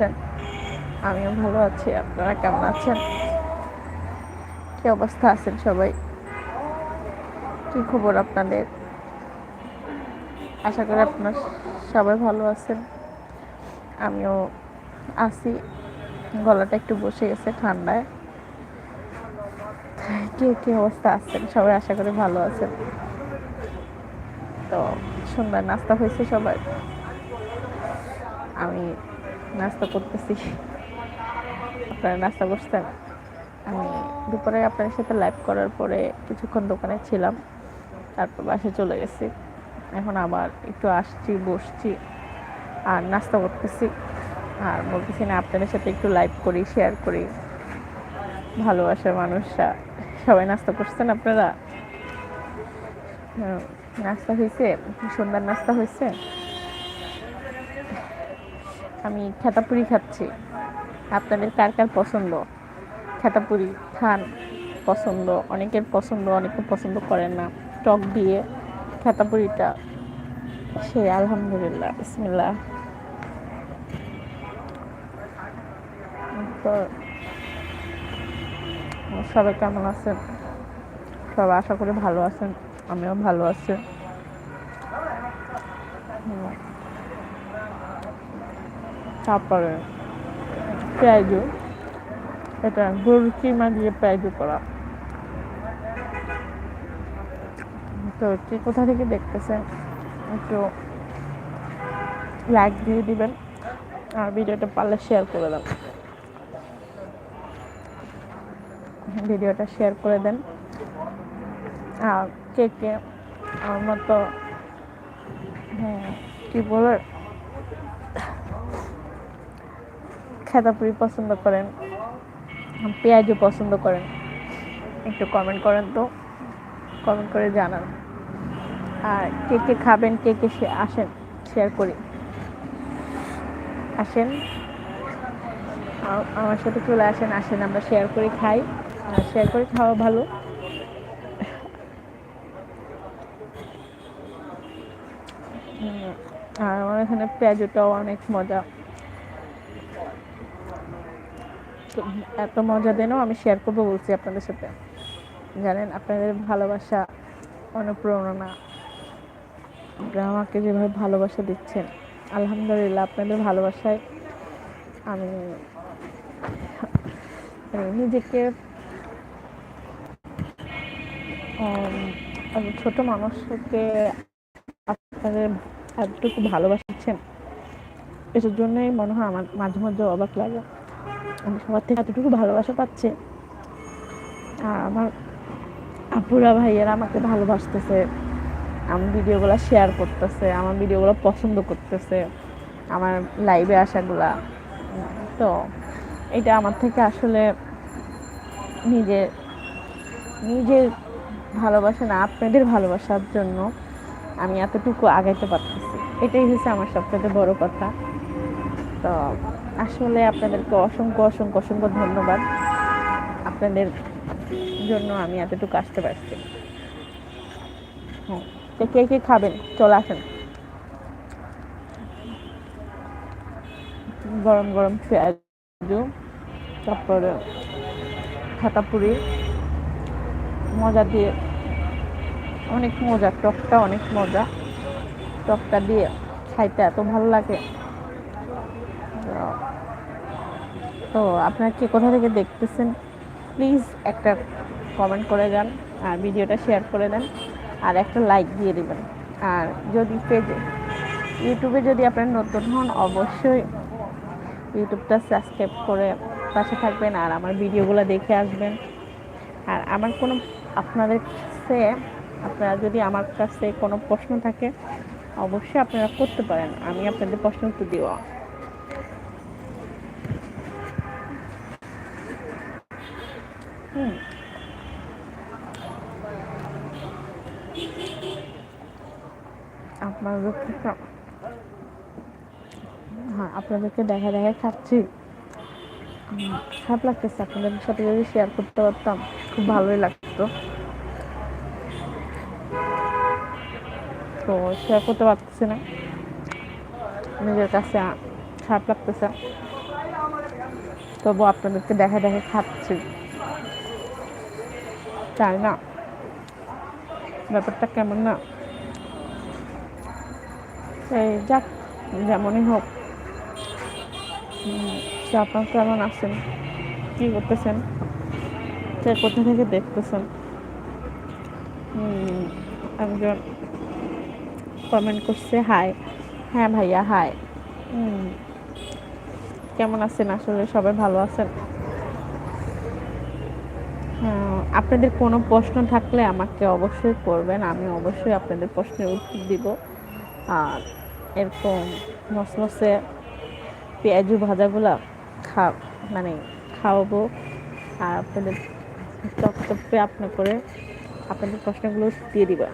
আছেন? আমিও ভালো আছি, আপনারা কেমন আছেন? কি অবস্থা আছেন সবাই? কি খবর আপনাদের? আশা করি আপনার সবাই ভালো আছেন। আমিও আছি। গলাটা একটু বসে গেছে ঠান্ডায়। কি কি অবস্থা আছেন? সবাই আশা করি ভালো আছেন। তো, সন্ধ্যায় নাস্তা হয়েছে সবার। আমি নাস্তা করতেছি। আপনারা নাস্তা করছেন? আমি দুপুরে আপনার সাথে লাইভ করার পরে কিছুক্ষণ দোকানে ছিলাম, তারপর বাসে চলে গেছি। এখন আবার একটু আসছি, বসছি, আর নাস্তা করতেছি। আর বলতেছি না, আপনাদের সাথে একটু লাইভ করি শেয়ার করি। ভালোবাসার মানুষরা, সবাই নাস্তা করছেন আপনারা? নাস্তা হয়েছে? সন্ধ্যার নাস্তা হয়েছে? আমি খেতাপুরি খাচ্ছি। আপনাদের কার কার পছন্দ? খেতাপুরি খান পছন্দ, অনেকের পছন্দ, অনেকে পছন্দ করেন না। টক দিয়ে খেতাপুরিটা। সে আলহামদুলিল্লাহ, বিসমিল্লাহ। তো সবাই কেমন আছেন? সবাই আশা করি ভালো আছেন, আমিও ভালো আছি। তারপরে পেঁয়াজু, এটা গরুর কিমা দিয়ে পেঁয়াজু করা। তো কে কোথা থেকে দেখতেছেন, একটু লাইক দিয়ে দিবেন, আর ভিডিওটা পারলে শেয়ার করে দেন। ভিডিওটা শেয়ার করে দেন। আর কে কে আমার মতো হ্যাঁ কি বলে খেতাপুরি পছন্দ করেন, পেঁয়াজও পছন্দ করেন, একটু কমেন্ট করেন তো কমেন্ট করে জানান। আর কে কে খাবেন, কে কে আসেন শেয়ার করি। আসেন। আমার সাথে চলে আসেন আসেন, আমরা শেয়ার করে খাই। আর শেয়ার করে খাওয়া ভালো। আর আমার এখানে পেঁয়াজটাও অনেক মজা তো এত মজা দেনও আমি শেয়ার করব বলছি আপনাদের সাথে। জানেন, আপনাদের ভালোবাসা, অনুপ্রেরণা, আপনারা আমাকে যেভাবে ভালোবাসা দিচ্ছেন, আলহামদুলিল্লাহ আপনাদের ভালোবাসায় আমি নিজেকে ছোট মানুষকে আপনাদের এতটুকু ভালোবাসছেন এটার জন্যই মনে হয় আমার মাঝে মাঝে অবাক লাগে। সবার থেকে এতটুকু ভালোবাসা পাচ্ছি। আর আমার আপুরা ভাইয়েরা আমাকে ভালোবাসতেছে। আমার ভিডিওগুলো শেয়ার করতেছে, আমার ভিডিওগুলো পছন্দ করতেছে, আমার লাইভে আসাগুলা। তো এটা আমার থেকে আসলে নিজে, নিজের ভালোবাসা না, আপনাদের ভালোবাসার জন্য আমি এতটুকু আগাইতে পারতেছি। এটাই হচ্ছে আমার সবথেকে বড় কথা। তো আসলে আপনাদেরকে অসংখ্য অসংখ্য অসংখ্য ধন্যবাদ। আপনাদের জন্য আমি এতটুকু আসতে পারছি। হ্যাঁ তো কে কে খাবেন? চলে আসেন। গরম গরম পেঁয়াজ, তারপরে খাতাপুরি মজা দিয়ে, অনেক মজা, টকটা অনেক মজা। টকটা দিয়ে খাইতে এত ভালো লাগে তো- তো আপনারা কে কোথা থেকে দেখতেছেন? প্লিজ একটা কমেন্ট করে যান, আর ভিডিওটা শেয়ার করে দেন, আর একটা লাইক দিয়ে দেবেন। আর যদি পেজে ইউটিউবে যদি আপনারা নতুন হন, অবশ্যই ইউটিউবটা সাবস্ক্রাইব করে পাশে থাকবেন, আর আমার ভিডিওগুলো দেখে আসবেন। আর আমার কোনো, আপনাদের কাছে, আপনারা যদি আমার কাছে কোনো প্রশ্ন থাকে, অবশ্যই আপনারা করতে পারেন। আমি আপনাদের প্রশ্ন উত্তর দিব। আপনাদেরকে হ্যাঁ আপনাদেরকে দেখা দেখা খাচ্ছি। খারাপ লাগতেছে, আপনাদের সাথে যদি শেয়ার করতে পারতাম, খুব ভালোই লাগতো। তো শেয়ার করতে পারতেছি না। নিজের কাছে খারাপ লাগতেছে। তবু আপনাদেরকে দেখা দেখে খাচ্ছি। তাই না, ব্যাপারটা কেমন না। যাক, যেমনই হোক। তো আপনার কেমন আছেন? কি করতেছেন? সে কোথা থেকে দেখতেছেন? একজন কমেন্ট করছে হাই হ্যাঁ ভাইয়া হাই কেমন আছেন? আসলে সবাই ভালো আছেন? আপনাদের কোনো প্রশ্ন থাকলে আমাকে অবশ্যই করবেন, আমি অবশ্যই আপনাদের প্রশ্নের উত্তর দিব। আর এরকম মসমসে পেঁয়াজু ভাজাগুলা খা মানে খাওয়াবো। আর আপনাদের চপচপে আপনা করে আপনাদের প্রশ্নগুলো দিয়ে দিবেন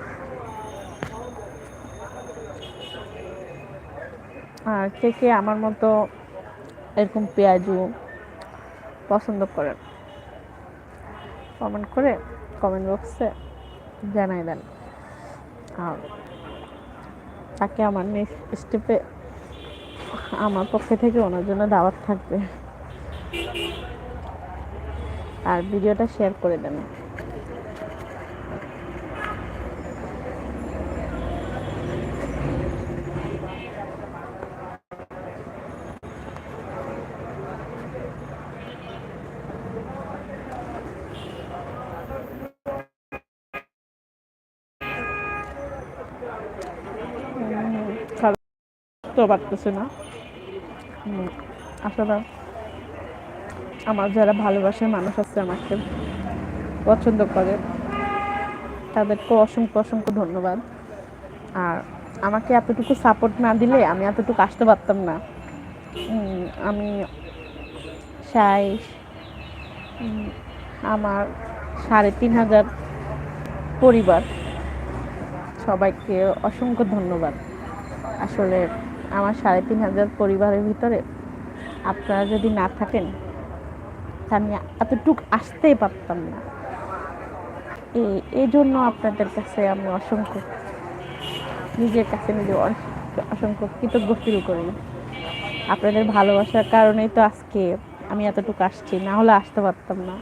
আর কে কে আমার মতো এরকম পেঁয়াজু পছন্দ করেন? কমেন্ট করে কমেন্ট বক্সে জানাই দেন। আর তাকে আমার নেক্সট স্টেপে আমার পক্ষে থেকে ওনার জন্য দাওয়াত থাকবে। আর ভিডিওটা শেয়ার করে দেন। তো পারতেছে না। আসলে আমার যারা ভালোবাসার মানুষ আছে আমাকে পছন্দ করে, তাদেরকে অসংখ্য অসংখ্য ধন্যবাদ। আর আমাকে এতটুকু সাপোর্ট না দিলে আমি এতটুকু আসতে পারতাম না। আমি সাই আমার সাড়ে তিন হাজার পরিবার সবাইকে অসংখ্য ধন্যবাদ। আসলে আমার সাড়ে তিন হাজার পরিবারের ভিতরে আপনারা যদি না থাকেন আমি এতটুক আসতেই পারতাম না। এই জন্য আপনাদের কাছে আমি অসংখ্য, নিজের কাছে নিজে অস- অসংখ্য কৃতজ্ঞ ফিল করি। আপনাদের ভালোবাসার কারণেই তো আজকে আমি এতটুকু আসছি, না হলে আসতে পারতাম না।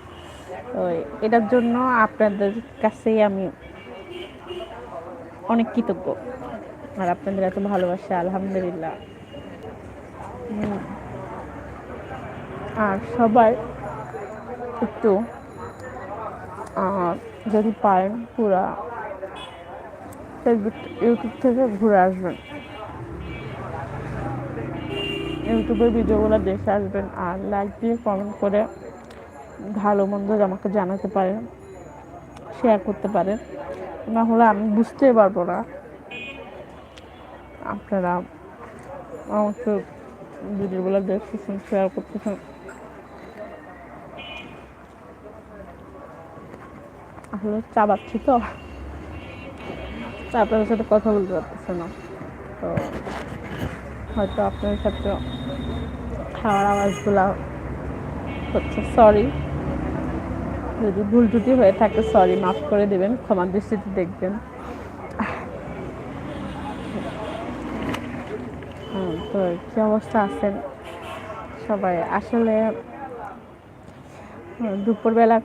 তো এটার জন্য আপনাদের কাছেই আমি অনেক কৃতজ্ঞ। আর আপনাদের এত ভালোবাসা, আলহামদুলিল্লাহ। আর সবাই একটু যদি পারেন পুরা ফেসবুক ইউটিউব থেকে ঘুরে আসবেন। ইউটিউবের ভিডিওগুলো দেখে আসবেন আর লাইক দিয়ে কমেন্ট করে ভালো মন্দ আমাকে জানাতে পারেন শেয়ার করতে পারেন। না হলে আমি বুঝতেই পারব না। আপনারা আমাকে ভিডিওগুলো দেখতেছেন শেয়ার করতেছেন। আসলে চাবাচ্ছি তো। আপনাদের সাথে কথা বলতে পারতেছে না। তো হয়তো আপনার সাথে খাওয়ার আওয়াজগুলো হচ্ছে সরি যদি ভুল ত্রুটি হয়ে থাকে সরি মাফ করে দেবেন, ক্ষমা দৃষ্টিতে দেখবেন। তো কি অবস্থা আছেন সবাই? আসলে দুপুরবেলা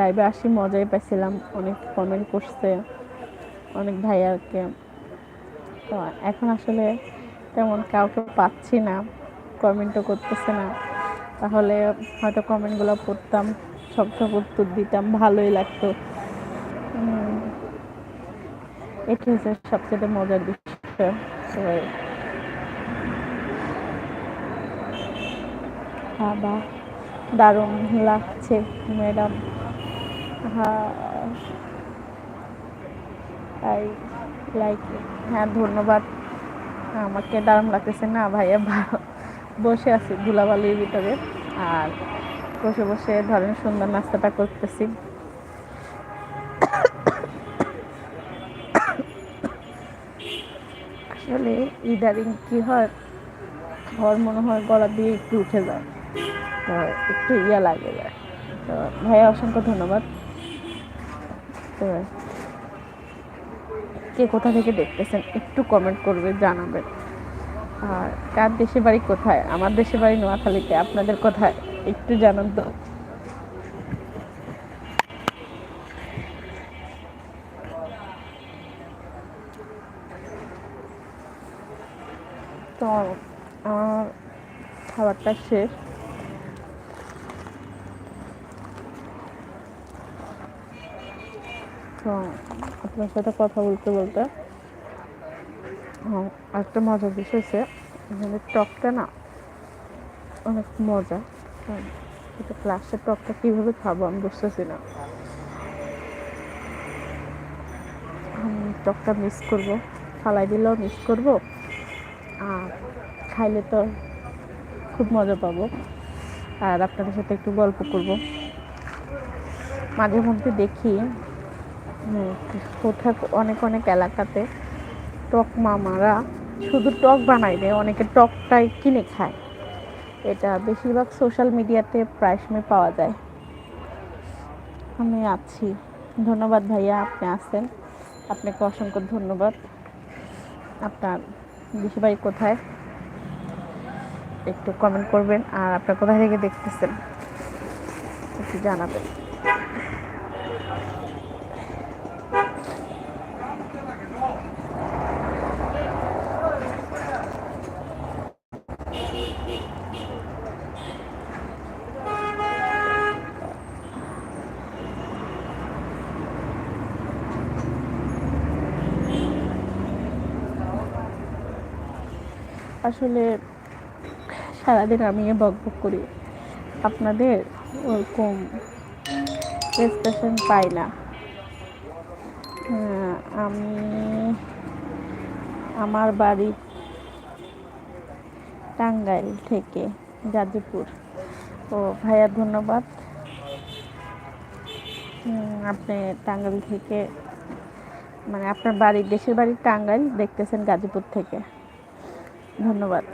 লাইভে আসি, মজাই পাইছিলাম। অনেক কমেন্ট করছে, অনেক ভাইয়ারকে তো এখন আসলে তেমন কাউকে পাচ্ছি না কমেন্টও করতেছে না। তাহলে হয়তো কমেন্টগুলো পড়তাম, সব সব উত্তর দিতাম, ভালোই লাগতো। এটা হচ্ছে সবচেয়ে মজার বিষয়, সবাই। বাবা দারুণ লাগছে, ম্যাডাম। হ্যাঁ আই লাইক হ্যাঁ ধন্যবাদ। আমাকে দারুণ লাগতেছে না ভাইয়া? বসে আছি ধুলাবালির ভিতরে। আর বসে বসে ধরেন সুন্দর নাস্তাটা করতেছি। আসলে ইদারিং কি হয়? ঘর মনে হয় গলা দিয়ে একটু উঠে যায়। তো একটু ইয়া লাগে যায় তো ভাইয়া অসংখ্য ধন্যবাদ। তো কে কোথা থেকে দেখতেছেন, একটু কমেন্ট করবে জানাবেন আর কার দেশের বাড়ি কোথায়? আমার দেশের বাড়ি নোয়াখালীতে, আপনাদের কোথায়? একটু জানান তো। তো আমার খাবারটা শেষ। তো আপনার সাথে কথা বলতে বলতে হ্যাঁ, একটা মজার বিষয় হচ্ছে এখানে টকটা না অনেক মজা। হ্যাঁ, এটা ক্লাসের টকটা কীভাবে খাব আমি বুঝতেছি না। টকটা মিস করব ফালাই দিলেও মিস করব আর খাইলে তো খুব মজা পাবো। আর আপনাদের সাথে একটু গল্প করব। মাঝে মধ্যে দেখি কোথাও অনেক অনেক এলাকাতে টক মামারা শুধু টক বানায় দেয় অনেকে টকটাই কিনে খায়। এটা বেশিরভাগ সোশ্যাল মিডিয়াতে প্রায় সময় পাওয়া যায়। আমি আছি। ধন্যবাদ ভাইয়া, আপনি আছেন। আপনাকে অসংখ্য ধন্যবাদ। আপনার বাড়ি কোথায়? একটু কমেন্ট করবেন আর আপনার কোথায় থেকে দেখতেছেন? একটু জানাবেন। আসলে সারাদিন আমি বক বক করি। আপনাদের ওরকম এক্সপ্রেশন পাই না। আমি আমার বাড়ি টাঙ্গাইল থেকে গাজীপুর। ও ভাইয়া ধন্যবাদ। আপনি টাঙ্গাইল থেকে মানে আপনার বাড়ি, দেশের বাড়ি টাঙ্গাইল, দেখতেছেন গাজীপুর থেকে। ধন্যবাদ।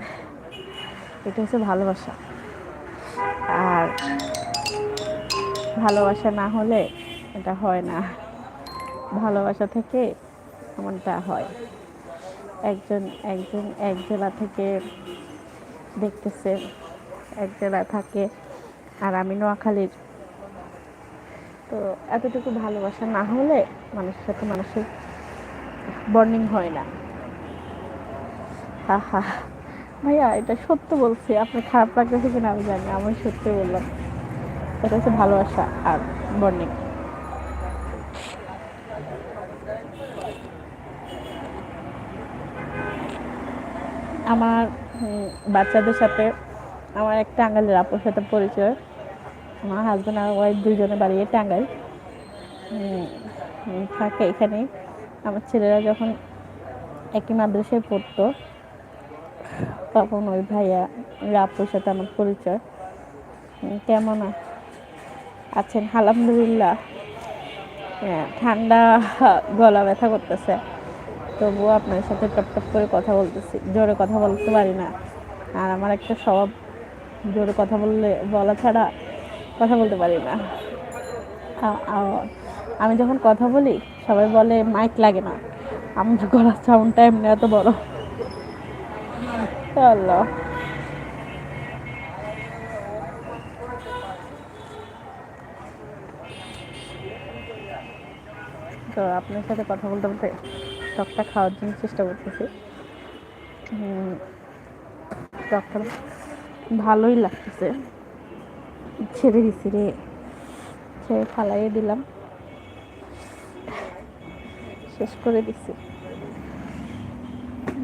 এটা হচ্ছে ভালোবাসা। আর ভালোবাসা না হলে এটা হয় না। ভালোবাসা থেকে এমনটা হয়। একজন একজন, এক জেলা থেকে দেখতেছে, এক জেলা থাকে। আর আমি নোয়াখালীর। তো এতটুকু ভালোবাসা না হলে মানুষের সাথে মানুষের বর্নিং হয় না। ভাইয়া এটা সত্য বলছি। আপনি খারাপ লাগতেছে কিনা আমি জানি আমি সত্যি বললাম। এটা হচ্ছে ভালোবাসা আর বর্নিং আমার বাচ্চাদের সাথে আমার এক টাঙ্গাইলের আপুর সাথে পরিচয়। আমার হাজব্যান্ড আর ওয়াইফ দুজনে বাড়িয়ে উম, থাকে এখানে আমার ছেলেরা যখন একই মাদ্রাসায় পড়তো তখন ওই ভাইয়া আপুর সাথে আমার পরিচয়। কেমন আছেন? আলহামদুলিল্লাহ। হ্যাঁ ঠান্ডা গলা ব্যথা করতেছে। তবুও আপনার সাথে টপ টপ করে কথা বলতেছি। জোরে কথা বলতে পারি না। আর আমার একটা স্বভাব, জোরে কথা বললে, বলা ছাড়া কথা বলতে পারি না। আমি যখন কথা বলি, সবাই বলে, মাইক লাগে না। আমার গলার সাউন্ডটা এমনি এত বড়। আল্লাহ তো আপনার সাথে কথা বলতে বলতে টকটা খাওয়ার জন্য চেষ্টা করতেছি। টকটা ভালোই লাগতেছে। ছেড়ে দিছি রে। ছেড়ে ফালাইয়ে দিলাম। শেষ করে দিছি।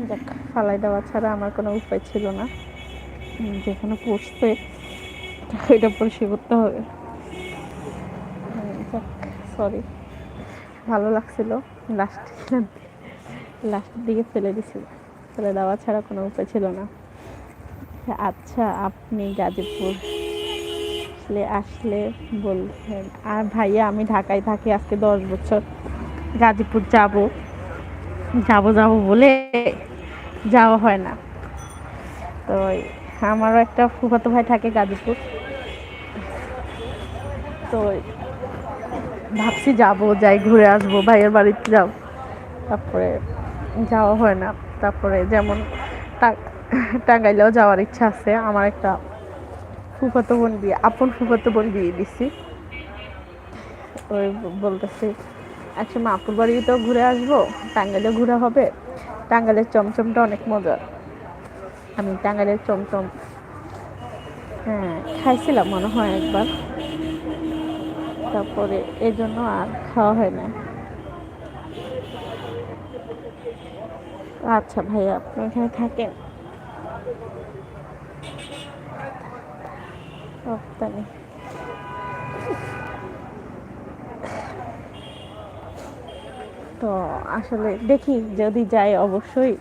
যাক ফালাই দেওয়া ছাড়া আমার কোনো উপায় ছিল না। যেখানে পড়ছে এটা পরিষ্কার করতে হবে। সরি ভালো লাগছিল লাস্ট লাস্টের দিকে ফেলে দিছিল। ফেলে দেওয়া ছাড়া কোনো উপায় ছিল না। আচ্ছা আপনি গাজীপুর আসলে আসলে বলছেন আর ভাইয়া, আমি ঢাকায় থাকি, আজকে দশ বছর। গাজীপুর যাব যাব যাব বলে যাওয়া হয় না। তো আমারও একটা ফুফাতো ভাই থাকে গাজীপুর। তো ভাবছি যাব, যাই ঘুরে আসব, ভাইয়ের বাড়িতে যাও তারপরে যাওয়া হয় না। তারপরে যেমন টাঙ্গাইলেও যাওয়ার ইচ্ছা আছে। আমার একটা ফুফাতো বোন বিয়ে, আপন ফুফাতো বোন বিয়ে দিছি। ওই বলতেছি একসময় আপুর বাড়িতেও ঘুরে আসব, টাঙ্গাইলেও ঘুরে হবে? টাঙ্গাইলের চমচমটা অনেক মজার আমি টাঙ্গাইলের চমচম হ্যাঁ খাইছিলাম মনে হয় একবার। তারপরে এই জন্য আর খাওয়া হয় না। আচ্ছা ভাইয়া, আপনি এখানে থাকেন। রপ্তানি। তো আসলে দেখি যদি যাই অবশ্যই।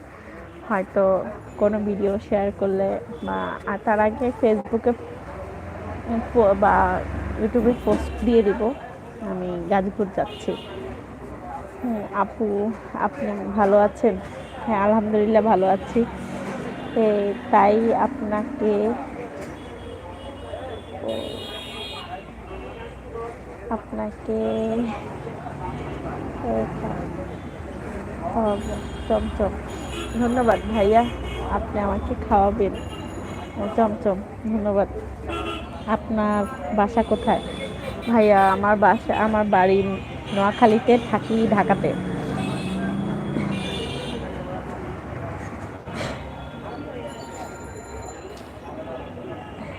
হয়তো কোনো ভিডিও শেয়ার করলে বা আর তার আগে ফেসবুকে বা ইউটিউবে পোস্ট দিয়ে দিব। আমি গাজীপুর যাচ্ছি। হুম, আপু আপনি ভালো আছেন? হ্যাঁ আলহামদুলিল্লাহ ভালো আছি। তাই আপনাকে আপনাকে চমচম। ধন্যবাদ ভাইয়া আপনি আমাকে খাওয়াবেন। চমচম ধন্যবাদ। আপনার বাসা কোথায়? ভাইয়া আমার বাসা আমার বাড়ি নোয়াখালীতে থাকি ঢাকাতে।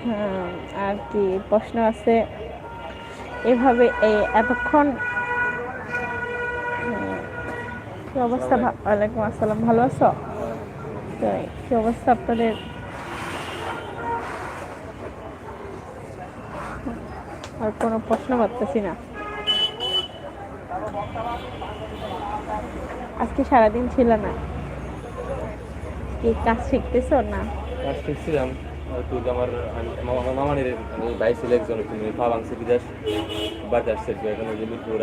হ্যাঁ, আর কি প্রশ্ন আছে? এভাবে এতক্ষণ কি অবস্থা? ওয়ালাইকুম আসসালাম। ভালো আছো? তো কি অবস্থা আপনাদের? আর কোনো প্রশ্ন পাচ্ছি না। আজকে সারাদিন ছিল না। কি কাজ শিখতেছো না? কাজ শিখছিলাম। একটু আমার মামানের ভাই ছিল একজন পা ভাঙছে বিদেশ বাড়িতে আসছে এখন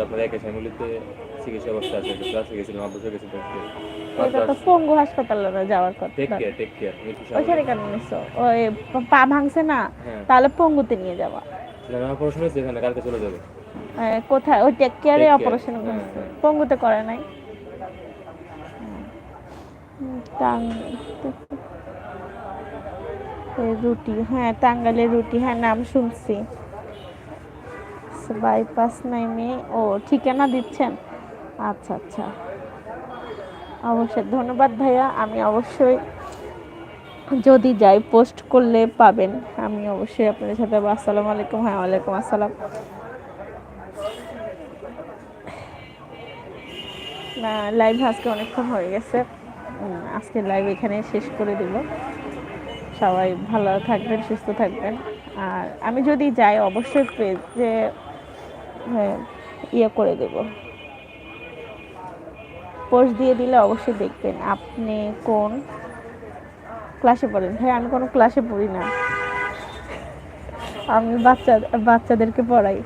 আপনার একে ফ্যামিলিতে চিকিৎসা অবস্থা আছে একটু ক্লাসে গেছিলাম আব্বু গেছিল এটা তো পঙ্গু হাসপাতালে যাওয়ার কথা। Take care take care Mirpur ওইখানে কেন নিছো ওই পা- ভাঙছে না হ্যাঁ। তাহলে পঙ্গুতে নিয়ে যাওয়া। না হয়েছে এখানে কালকে চলে যাবে। কোথায়? ওই টেক কেয়ারে অপারেশন করছে। পঙ্গুতে করে নাই। রুটি হ্যাঁ টাঙ্গালের রুটি হ্যাঁ নাম শুনছি। বাইপাস নাইমে ও ঠিকানা দিচ্ছেন? আচ্ছা আচ্ছা। অবশ্যই ধন্যবাদ ভাইয়া। আমি অবশ্যই যদি যাই পোস্ট করলে পাবেন। আমি অবশ্যই আপনাদের সাথে আসসালামু আলাইকুম। হ্যাঁ ওয়ালাইকুম আসসালাম। লাইভ আজকে অনেকক্ষণ হয়ে গেছে। আজকে লাইভ এখানে শেষ করে দিব। সবাই ভালো থাকবেন সুস্থ থাকবেন। আর আমি যদি যাই অবশ্যই পেজে হ্যাঁ, ইয়ে করে দেব। পোস্ট দিয়ে দিলে অবশ্যই দেখবেন। আপনি কোন ক্লাসে পড়েন? হ্যাঁ আমি কোনো ক্লাসে পড়ি না। আমি বাচ্চা, বাচ্চাদেরকে পড়াই।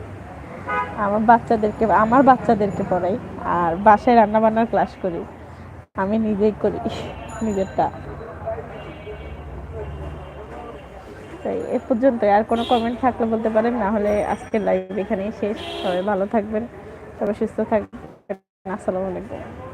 আমার বাচ্চাদেরকে আমার বাচ্চাদেরকে পড়াই। আর বাসায় রান্না বান্নার ক্লাস করি। আমি নিজেই করি, নিজেরটা। তাই এ পর্যন্ত। আর কোনো কমেন্ট থাকলে বলতে পারেন, না হলে আজকের লাইভ এখানেই শেষ। সবাই ভালো থাকবেন, সবাই সুস্থ থাকবেন। আসসালামু আলাইকুম।